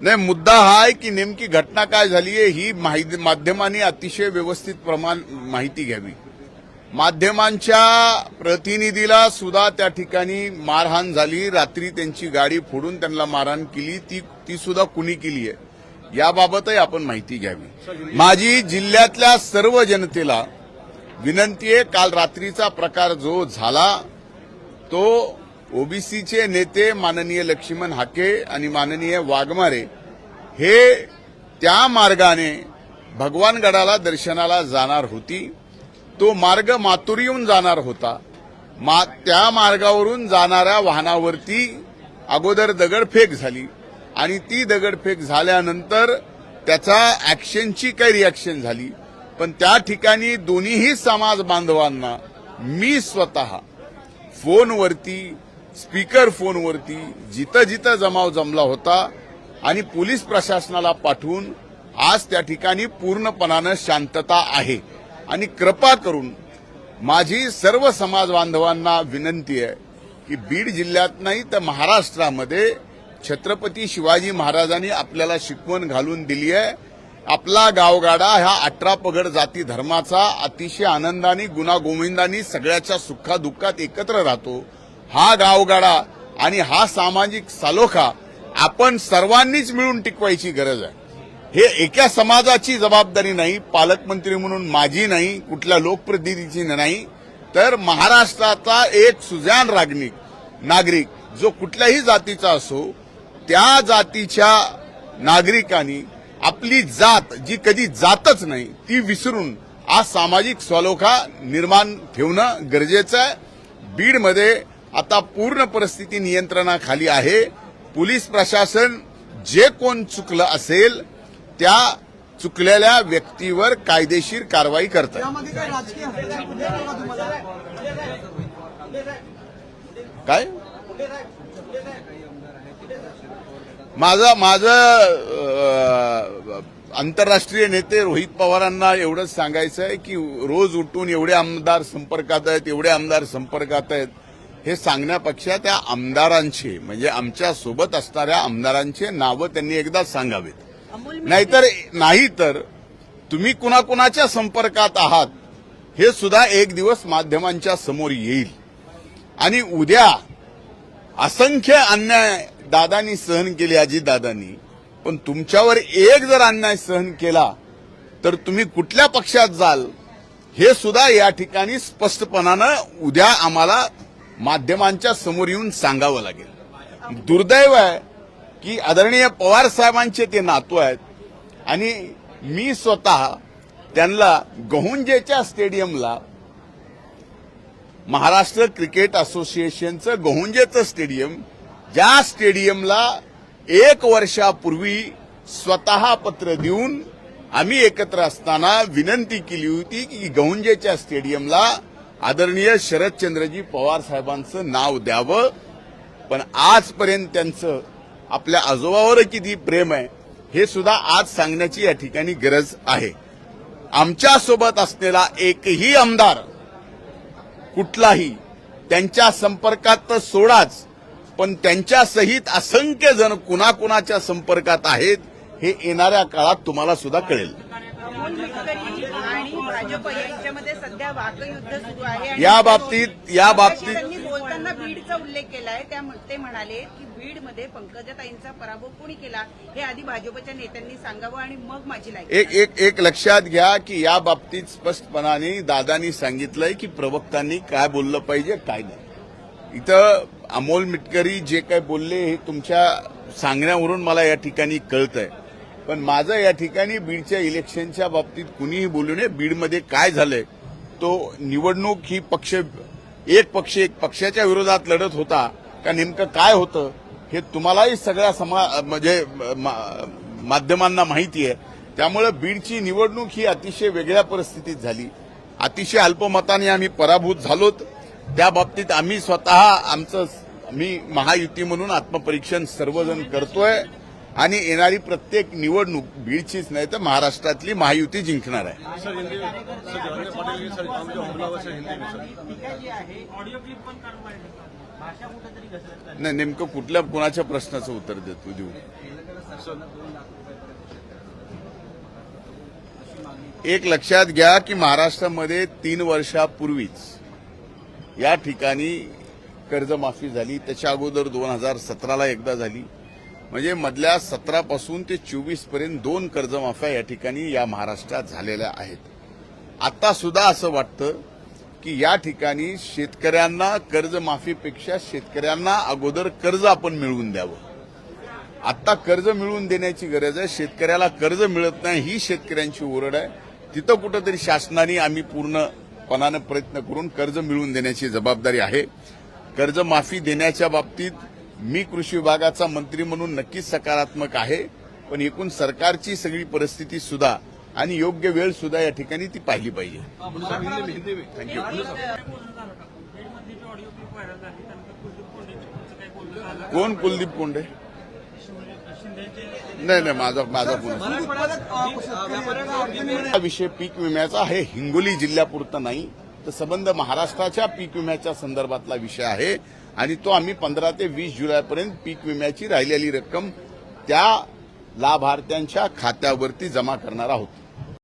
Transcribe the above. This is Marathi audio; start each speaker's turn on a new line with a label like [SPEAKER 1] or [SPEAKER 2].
[SPEAKER 1] नाही मुद्दा हा आहे की नेमकी घटना काय झाली आहे ही माहिती माध्यमांनी अतिशय व्यवस्थित प्रमाण माहिती घ्यावी. माध्यमांच्या प्रतिनिधीला सुद्धा त्या ठिकाणी मारहाण झाली. रात्री त्यांची गाडी फोडून त्यांना मारहाण केली. ती ती सुद्धा कुणी केली आहे याबाबतही आपण माहिती घ्यावी. माझी जिल्ह्यातल्या सर्व जनतेला विनंती आहे काल रात्रीचा प्रकार जो झाला तो ओबीसीचे नेते माननीय लक्ष्मण हाके आणि माननीय वाघमारे हे त्या मार्गाने भगवानगडाला दर्शनाला जाणार होती. तो मार्ग माथुरीहून जाणार होता. मा त्या मार्गावरून जाणाऱ्या वाहनावरती अगोदर दगडफेक झाली आणि ती दगडफेक झाल्यानंतर त्याचा ऍक्शनची काही रिॲक्शन झाली. पण त्या ठिकाणी दोन्हीही समाज बांधवांना मी स्वतः फोनवरती स्पीकर फोनवरती जिथं जिथं जमाव जमला होता आणि पोलीस प्रशासनाला पाठवून आज त्या ठिकाणी पूर्णपणानं शांतता आहे. आणि कृपा करून माझी सर्व समाज बांधवांना विनंती आहे की बीड जिल्ह्यात नाही तर महाराष्ट्रामध्ये छत्रपती शिवाजी महाराजांनी आपल्याला शिकवण घालून दिली आहे. आपला गावगाडा ह्या अठरा पगड जाती धर्माचा अतिशय आनंदाने गुणागोविंदानी सगळ्याच्या सुखादुःखात एकत्र राहतो. हा गावगाडा आणि हा सामाजिक सालोखा आपण सर्वांनीच मिळून टिकवायची गरज आहे. हे एका समाजाची जबाबदारी नाही पालकमंत्री म्हणून माझी नाही कुठल्या लोकप्रतिनिधीची नाही तर महाराष्ट्राचा एक सुजान रागनिक नागरिक जो कुठल्याही जातीचा असो त्या जातीच्या नागरिकांनी आपली जात जी कधी जातच नाही ती विसरून आज सामाजिक स्वालोखा निर्माण ठेवणं गरजेचं आहे. बीडमध्ये आता पूर्ण परिस्थिती नियंत्रणाखाली आहे. पोलीस प्रशासन जे कोण चुकलं असेल त्या चुकलेल्या व्यक्तीवर कायदेशीर कारवाई करत. काय माझं माझं आंतरराष्ट्रीय नेते रोहित पवारांना एवढंच सांगायचं आहे की रोज उठून एवढे आमदार संपर्कात आहेत एवढे आमदार संपर्कात आहेत. हे सांगण्यापेक्षा त्या आमदारांचे म्हणजे आमच्यासोबत असणाऱ्या आमदारांचे नावं त्यांनी एकदा सांगावेत. नाहीतर नाही तर तुम्ही कुणाकुणाच्या संपर्कात आहात हे सुद्धा एक दिवस माध्यमांच्या समोर येईल. आणि उद्या असंख्य अन्याय दादानी सहन केले अजित दादानी पण तुमच्यावर एक जर अन्याय सहन केला तर तुम्ही कुठल्या पक्षात जाल हे सुद्धा या ठिकाणी स्पष्टपणानं उद्या आम्हाला माध्यमांच्या समोर येऊन सांगावं लागेल. दुर्दैव आहे की आदरणीय पवार साहेबांचे ते नातू आहेत आणि मी स्वतः त्यांना गहुंजेच्या स्टेडियमला महाराष्ट्र क्रिकेट असोसिएशनचं गहुंजेचं स्टेडियम ज्या स्टेडियमला एक वर्षापूर्वी स्वतः पत्र देऊन आम्ही एकत्र असताना विनंती केली होती की गहुंजेच्या स्टेडियमला आदरणीय शरदचंद्रजी पवार साहेबांचं नाव द्यावं. पण आजपर्यंत त्यांचं आपल्या आजोबावर किती प्रेम आहे हे सुद्धा आज सांगण्याची या ठिकाणी गरज आहे. आमच्यासोबत असलेला एकही आमदार कुठलाही त्यांच्या संपर्कात तर सोडाच पण त्यांच्या सहित असंख्य जण कुणाकुणाच्या संपर्कात आहेत हे येणाऱ्या काळात तुम्हाला सुद्धा कळेल.
[SPEAKER 2] भाजप यांच्यामध्ये सध्या वाकयुद्ध सुरू आहे
[SPEAKER 1] या बाबतीत- या बाबतीत-
[SPEAKER 2] त्यांनी बोलताना बीडचा उल्लेख केलाय. त्या ते म्हणाले की बीडमध्ये पंकजाताईंचा पराभव कोणी केला हे आधी भाजपच्या नेत्यांनी सांगावं आणि मग माझी लायकी.
[SPEAKER 1] एक एक एक लक्षात घ्या की या बाबतीत स्पष्टपणाने दादानी सांगितलंय की प्रवक्तांनी काय बोललं पाहिजे काय नाही. इथं अमोल मिटकरी जे काय बोलले हे तुमच्या सांगण्यावरून मला या ठिकाणी कळतंय. पण माझं या ठिकाणी बीडच्या इलेक्शनच्या बाबतीत कुणीही बोलू नये. बीडमध्ये काय झालंय तो निवडणूक ही पक्ष एक पक्ष एक पक्षाच्या विरोधात लढत होता का नेमकं काय होतं हे तुम्हालाही सगळ्या समा म्हणजे मा- माध्यमांना माहिती आहे. त्यामुळे बीडची निवडणूक ही अतिशय वेगळ्या परिस्थितीत झाली. अतिशय अल्पमताने आम्ही पराभूत झालोत. त्या बाबतीत आम्ही स्वतः आमचं मी महायुती म्हणून आत्मपरीक्षण सर्वजण करतोय. आणि येणारी प्रत्येक निवडणूक बीडचीच नाही तर महाराष्ट्रातली महायुती जिंकणार आहे. नाही नेमकं कुठल्या कुणाच्या प्रश्नाचं उत्तर देतो देऊ? एक लक्षात घ्या की महाराष्ट्रामध्ये तीन वर्षापूर्वीच या ठिकाणी कर्जमाफी झाली. त्याच्या अगोदर दोन हजार सतराला एकदा झाली. म्हणजे मधल्या सतरापासून ते चोवीसपर्यंत दोन कर्जमाफ्या या ठिकाणी या महाराष्ट्रात झालेल्या आहेत. आता सुद्धा असं वाटतं की या ठिकाणी शेतकऱ्यांना कर्जमाफीपेक्षा शेतकऱ्यांना अगोदर कर्ज आपण मिळवून द्यावं. आता कर्ज मिळवून देण्याची गरज आहे. शेतकऱ्याला कर्ज मिळत नाही ही शेतकऱ्यांची ओरड आहे. तिथं कुठंतरी शासनाने आम्ही पूर्णपणानं प्रयत्न करून कर्ज मिळवून देण्याची जबाबदारी आहे. कर्जमाफी देण्याच्या बाबतीत मी कृषी विभागाचा मंत्री म्हणून नक्कीच सकारात्मक आहे पण एकूण सरकारची सगळी परिस्थिती सुद्धा आणि योग्य वेळ सुद्धा या ठिकाणी ती पाहिली पाहिजे. थँक्यू कोण कुलदीप कोंडे? नाही नाही माझा माझा फोन. हा विषय पीक विम्याचा हे हिंगोली जिल्ह्यापुरता नाही. तर संबंध महाराष्ट्राच्या पीक विम्याच्या संदर्भातला विषय आहे. आणि तो आम्ही पंधरा ते वीस जुलैपर्यंत पीक विम्याची राहिलेली रक्कम त्या लाभार्थ्यांच्या खात्यावरती जमा करणार आहोत.